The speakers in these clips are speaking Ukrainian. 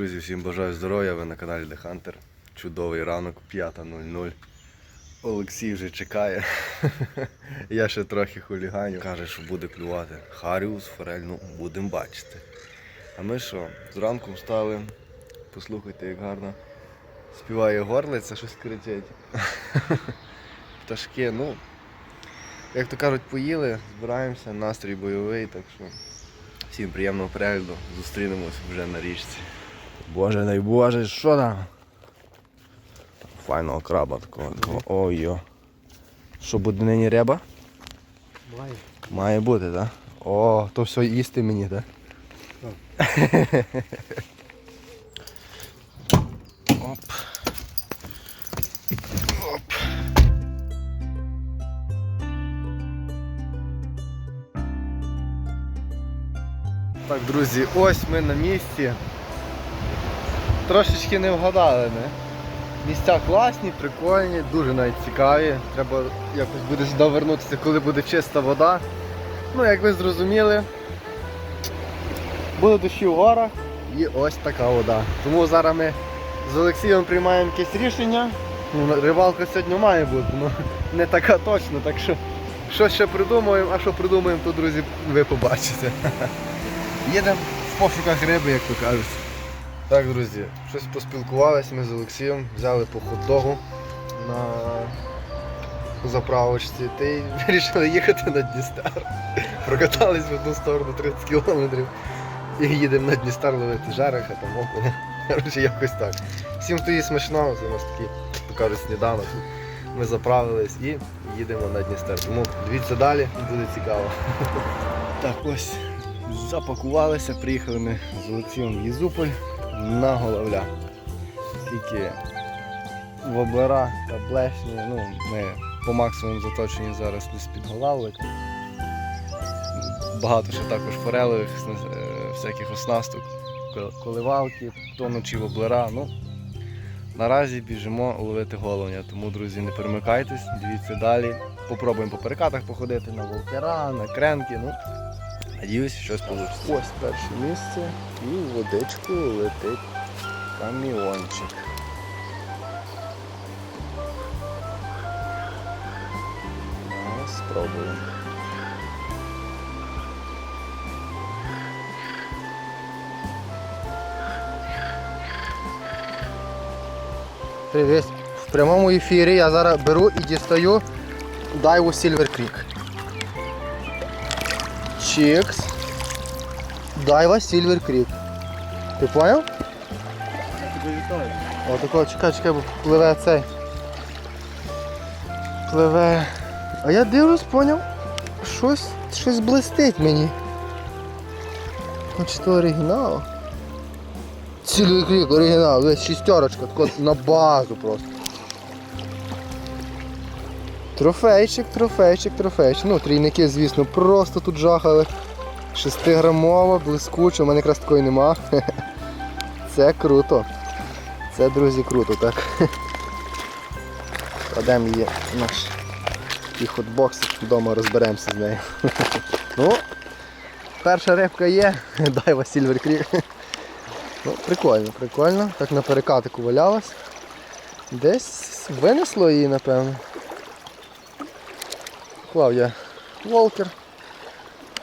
Друзі, всім бажаю здоров'я, ви на каналі The Hunter. Чудовий ранок, 5.00. Олексій вже чекає. Я ще трохи хуліганю. Каже, що буде клювати. Харіус, форель, ну будемо бачити. А ми що, зранку встали. Послухайте, як гарно співає горлиця, щось кричить. Пташки, ну, як то кажуть, поїли, збираємося, настрій бойовий, так що всім приємного перегляду. Зустрінемось вже на річці. Боже дай Боже, що там? Файного краба такого. такого. Ой-йо. Що буде нині ряба? Має. Має бути, так? О, то все їсти мені, так? Оп. Оп. Так, друзі, ось ми на місці. Трошечки не вгадали, не? Місця класні, прикольні, дуже навіть цікаві. Треба якось буде сюди вернутися, коли буде чиста вода. Ну, як ви зрозуміли, були дощі в горах і ось така вода. Тому зараз ми з Олексієм приймаємо якесь рішення. Ну, рибалка сьогодні має бути, ну не така точно, так що щось ще придумаємо, а що придумаємо, то, друзі, ви побачите. Їдемо в пошуках риби, як то кажуть. Так, друзі, щось поспілкувалися ми з Олексієм, взяли по хот-догу на заправочці та й вирішили їхати на Дністер. Прокатались в одну сторону 30 кілометрів і їдемо на Дністер ловити жереха, там окуня. Коротше, якось так. Всім хто їсть смачного, це у нас такий, як то кажуть, сніданок. Ми заправились і їдемо на Дністер. Тому дивіться далі, буде цікаво. Так, ось запакувалися, приїхали ми з Олексієм в Єзуполь на головля. Скільки воблера та блешні, ну, ми по максимуму заточені зараз десь під голавлик. Багато ще також форелевих е, всяких оснасток, кол- коливалки, тонучі воблера. Ну, наразі біжимо ловити головня, тому, друзі, не перемикайтесь, дивіться далі. Попробуємо по перекатах походити на волкера, на кренки. Ну, надіюсь, щось вийде. Ось перше місце і в водичку летить каміончик. Спробуємо. Привіт. В прямому ефірі я зараз беру і дістаю дайву Silver Creek. Чікс. Дайва Silver Creek. Ти поняв? О, такого, чекай, чекай, бо пливе цей. Пливе. А я дивлюсь, поняв? Щось, щось блистить мені. Хоч то оригінал. Цілий крік, оригінал, весь шістерочка, на базу просто. Трофейчик, трофейчик, трофейчик. Ну, трійники, звісно, просто тут жахали. Шестиграмова, блискуча, у мене якраз такої нема. Це круто. Це, друзі, круто, так. Кладемо її наш хотбокс, вдома розберемося з нею. Ну, перша рибка є, дай Василь Крік. Ну, прикольно, прикольно. Так на перекатику валялась. Десь винесло її, напевно. Клав я волкер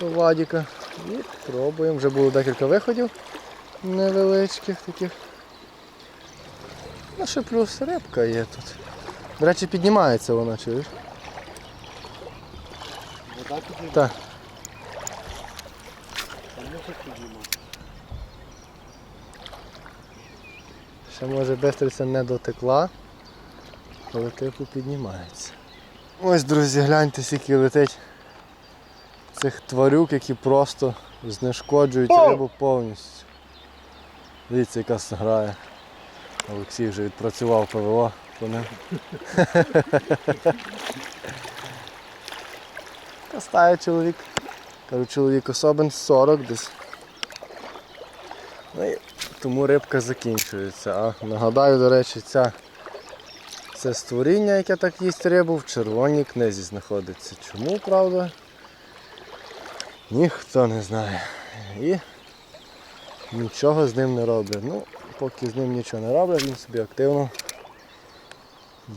до Вадіка. І пробуємо. Вже було декілька виходів невеличких таких. Ну ще плюс рибка є тут. До речі, піднімається вона, чуєш? Вода підійде, Так. Ще може бистриця не дотекла, але типу піднімається. Ось, друзі, гляньте, скільки летить цих тварюк, які просто знешкоджують рибу повністю. Дивіться, яка грає. Олексій вже відпрацював ПВО по ним. Кастає чоловік. Кажу, чоловік особин 40 десь. Ну і тому рибка закінчується. А нагадаю, до речі, ця, це створіння, яке так їсть рибу, в червоній книзі знаходиться. Чому, правда? Ніхто не знає. І нічого з ним не робить. Ну, поки з ним нічого не роблять, він собі активно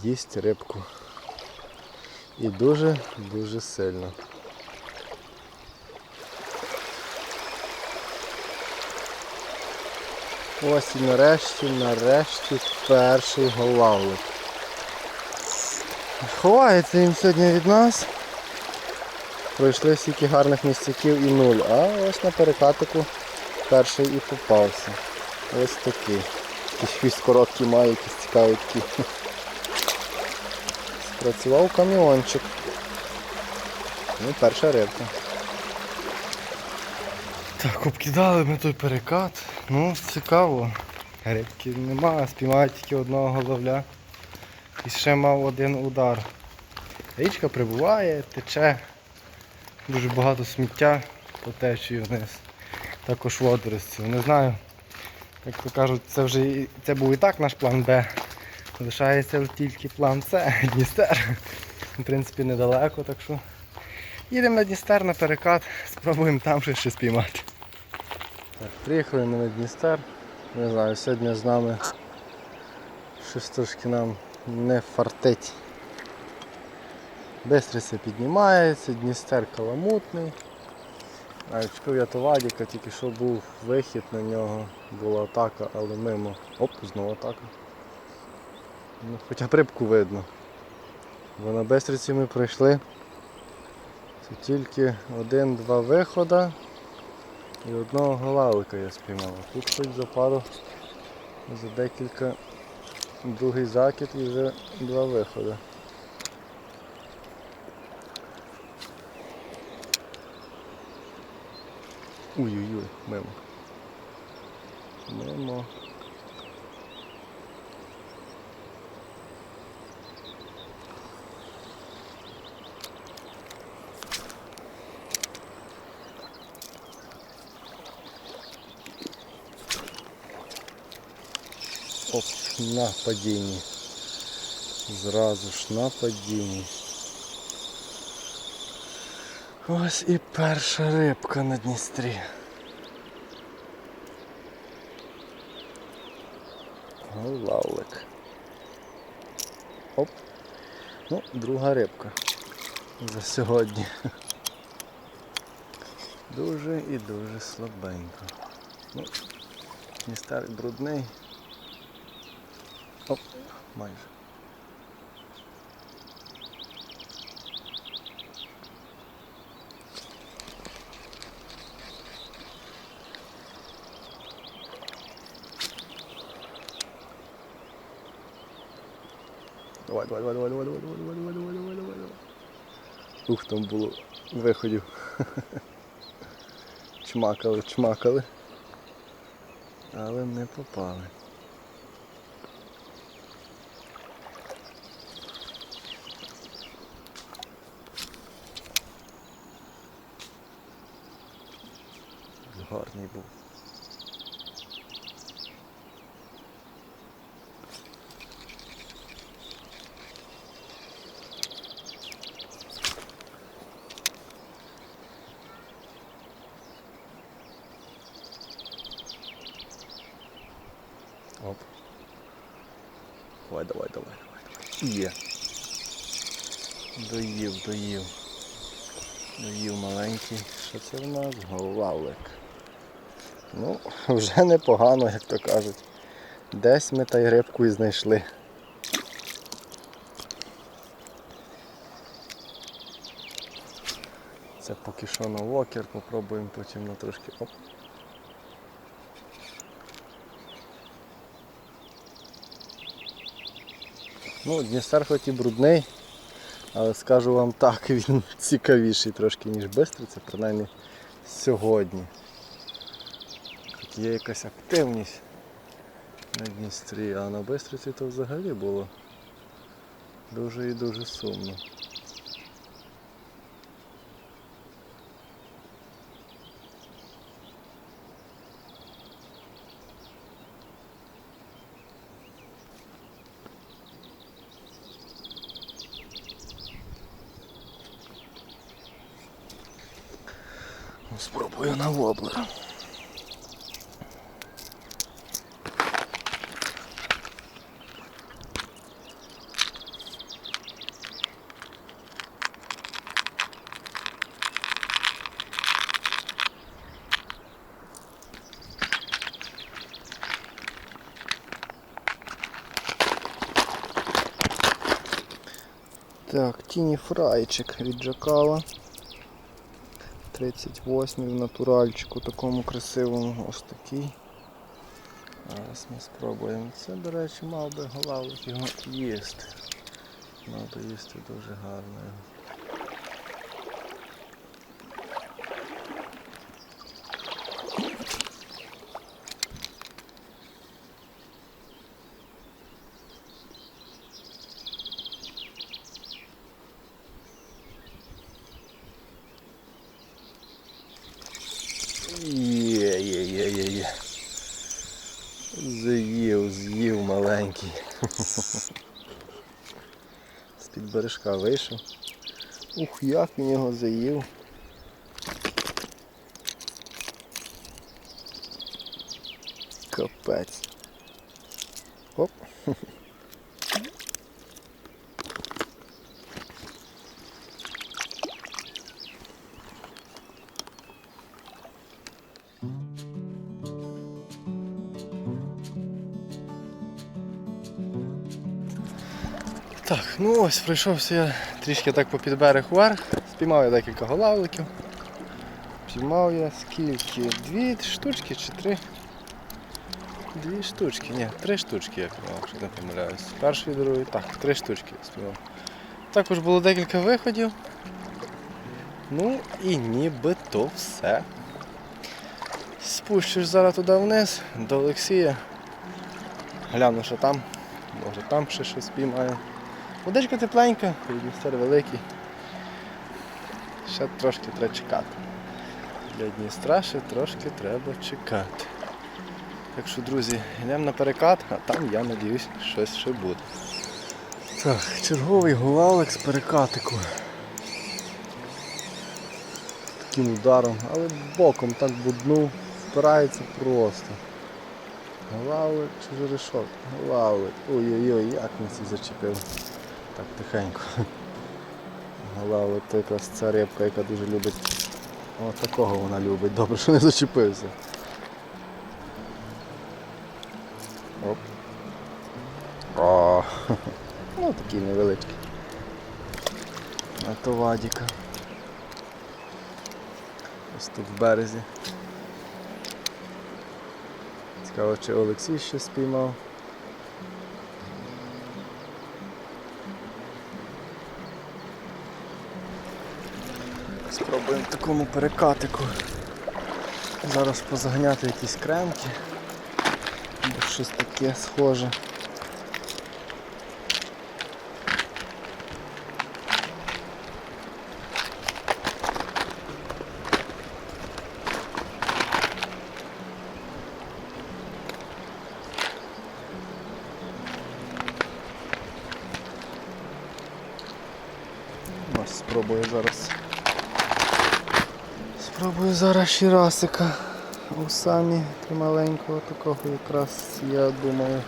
їсть рибку. І дуже-дуже сильно. Ось і нарешті, нарешті перший голавлик. Ховається він сьогодні від нас. Пройшли стільки гарних місцяків і нуль. А ось на перекатику перший і попався. Ось такий. Якийсь хвіст короткий має, якісь цікаві такі. Спрацював каміончик. Ну, перша рибка. Так, обкидали ми той перекат. Ну, цікаво. Рибки немає, спіймають тільки одного головля. І ще мав один удар. Річка прибуває, тече. Дуже багато сміття по течії вниз. Також водорості. Не знаю. Як то кажуть, це вже це був і так наш план Б. Залишається тільки план С, Дністер. В принципі, недалеко, так що їдемо на Дністер на перекат, спробуємо там щось ще спіймати. Так, приїхали ми на Дністер. Не знаю, сьогодні з нами щось трошки нам не фартить. Бистриця піднімається, Дністер каламутний. А чекав я то тільки що був вихід на нього, була атака, але мимо. Оп, знову атака. Ну, хоча рибку видно. Бо на Бестриці ми пройшли. Це тільки один-два виходи і одного голавлика я спіймав. Тут хоч за пару, за декілька другий закид і вже два виходи. Ой-ой-ой, мимо. Мимо. Оп, на падінні. Зразу ж на падінні. Ось і перша рибка на Дністрі. Голавлик. Оп. Ну, друга рибка за сьогодні. Дуже і дуже слабенько. Ну, Дністер брудний. Оп, майже. Давай, давай, давай, давай, давай, давай, давай, давай, давай, давай, давай, давай. Ух, там було виходів. Чмакали, чмакали. Але не попали. Гарний був. Оп. Давай, давай, давай, давай, давай. Є. Доїв, доїв. Доїв маленький. Що це в нас? Голавлик. Ну, вже непогано, як то кажуть. Десь ми та й рибку і знайшли. Це поки що на вокер, попробуємо потім на трошки. Оп. Ну, Дністер хоч і брудний, але скажу вам так, він цікавіший трошки, ніж Бистриця, принаймні сьогодні. Є якась активність на Дністрі, а на Бистриці то взагалі було дуже і дуже сумно. Спробую на воблер. Так, тіні фрайчик від Джакала. 38 в натуральчику такому красивому. Ось такий. Зараз ми спробуємо. Це, до речі, мав би голову його їсти. Мав би їсти дуже гарно. його. Є, є, є, є, є. З'їв, з'їв маленький. З-під бережка вийшов. Ух, як він його заїв. Капець. Оп. Так, ну ось пройшовся я трішки так по берег вверх, спіймав я декілька голавликів. Піймав я скільки? Дві штучки чи три? Дві штучки, ні, три штучки, я якщо не помиляюсь. Перший, другий, так, три штучки я спіймав. Також було декілька виходів. Ну і нібито все. Спущусь зараз туди вниз, до Олексія. Гляну, що там. Може там ще щось спіймаю. Водичка тепленька, Дністер великий. Ще трошки треба чекати. Для Дністра трошки треба чекати. Так що, друзі, йдемо на перекат, а там, я надіюсь, щось ще буде. Так, черговий голавик з перекатику. Таким ударом, але боком так буднув, впирається просто. Голавик чи жерешок? Голавик. Ой-ой-ой, як він це зачепив. Так, тихенько. Голавик то якраз ця рибка, яка дуже любить. О, такого вона любить. Добре, що не зачепився. Оп. О, ну такий невеличкий. На то вадіка. Ось тут в березі. Цікаво, чи Олексій ще спіймав. В такому перекатику. Зараз позаганяти якісь кремки. бо щось таке схоже. Зараз щирасика. У самі маленького такого якраз я думаю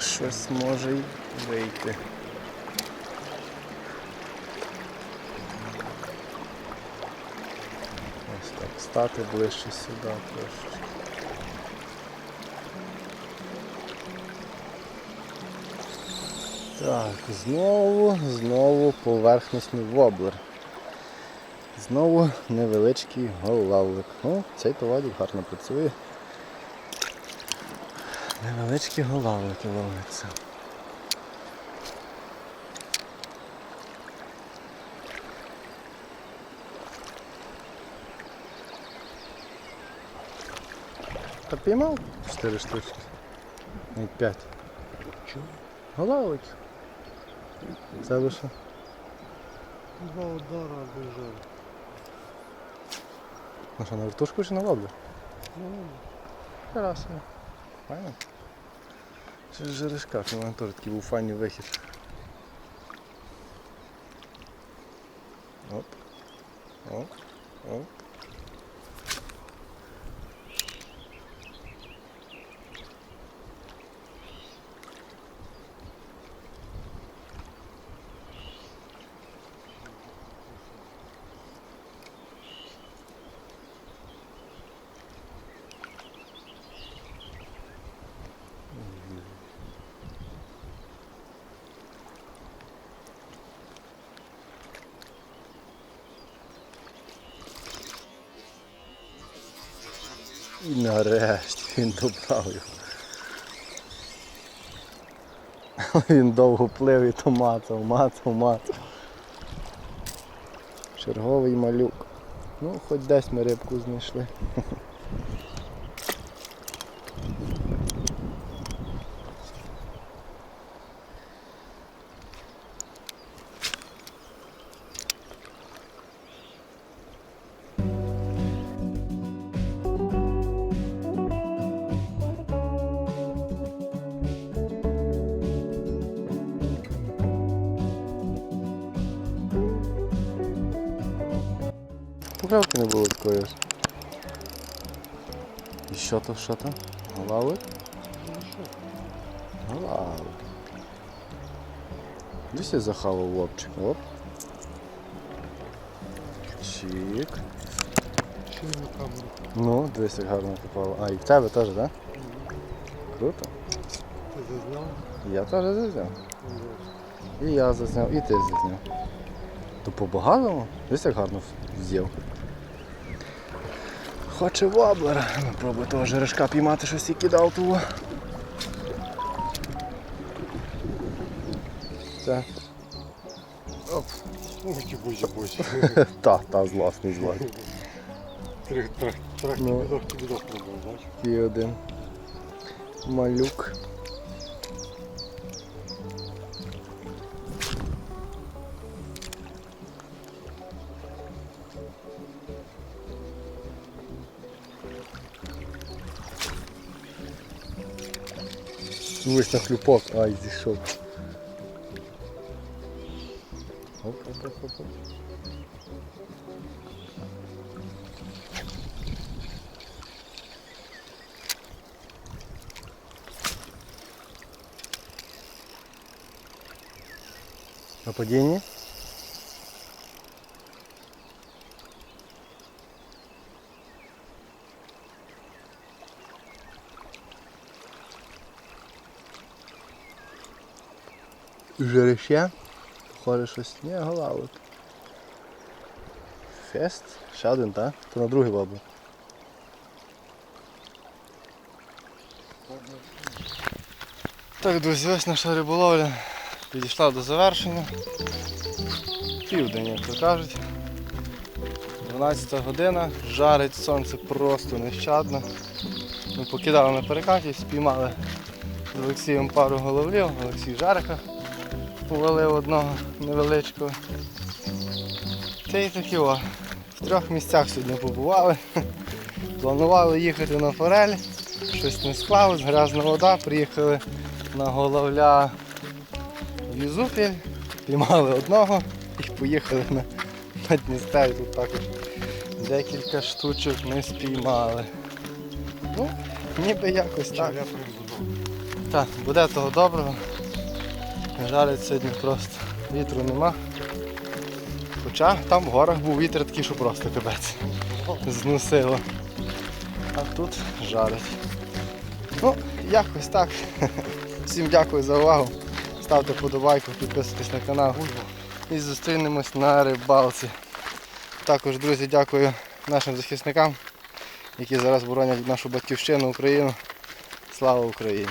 щось може й вийти. Ось так, стати ближче сюди трошки. Так, знову, знову поверхностний воблер. Знову невеличкий голавлик. О, цей товарик гарно працює. Невеличкі голавлики ловляться. Та піймав 4 штучки. Навіть 5. Чого? Голавлики. Це лише. Два удара бежали. Ну що, на вертушку чи на воблер? Красиво. Файно. Через жерешка, у мене теж такий був файний вихід. Оп. Оп. Оп. Нарешті він добрав його. Він довго плив і то мацав, мацав, мацав. Черговий малюк. Ну, хоч десь ми рибку знайшли. То, що то? Голавик? Голавик. Десь я захавав лобчик. Оп. Чик. Чи? Ну, дивись, як гарно попало. А, і в тебе теж, так? Да? Круто. Ти зазняв? Я теж зазняв. І я зазняв, і ти зазняв. То по-багатому? Дивись, як гарно з'їв. Хоче воблера. Пробую того жерешка піймати, щось і кидав того. Це. Оп. Ой, боже, боже. Та, та, злосний, злосний. Трих, трих, трих, Ну. кібідок, кібідок пробував, бачиш? І один. Малюк. Ось на хлюпок. Ай, зійшов. Оп, оп, оп, оп, оп. Жереще. Похоже щось. Ні, голавик. Фест. Ще один, так? То на другий бабу. Так, друзі, ось наша риболовля підійшла до завершення. Південь, як то кажуть. 12 година, жарить сонце просто нещадно. Ми покидали на перекаті, спіймали з Олексієм пару головлів, Олексій Жарика повалив одного невеличкого. Та й такі о. В трьох місцях сьогодні побували. Планували їхати на форель, щось не склалось, грязна вода, приїхали на головля в Юзупіль, піймали одного і поїхали на, на Дністер. Тут також декілька штучок ми спіймали. Ну, ніби якось так. Так, буде того доброго. Жарить сьогодні просто. Вітру нема. Хоча там в горах був вітер такий, що просто капець. Зносило. А тут жарить. Ну, якось так. Всім дякую за увагу. Ставте подобайку, підписуйтесь на канал. І зустрінемось на рибалці. Також, друзі, дякую нашим захисникам, які зараз боронять нашу батьківщину Україну. Слава Україні!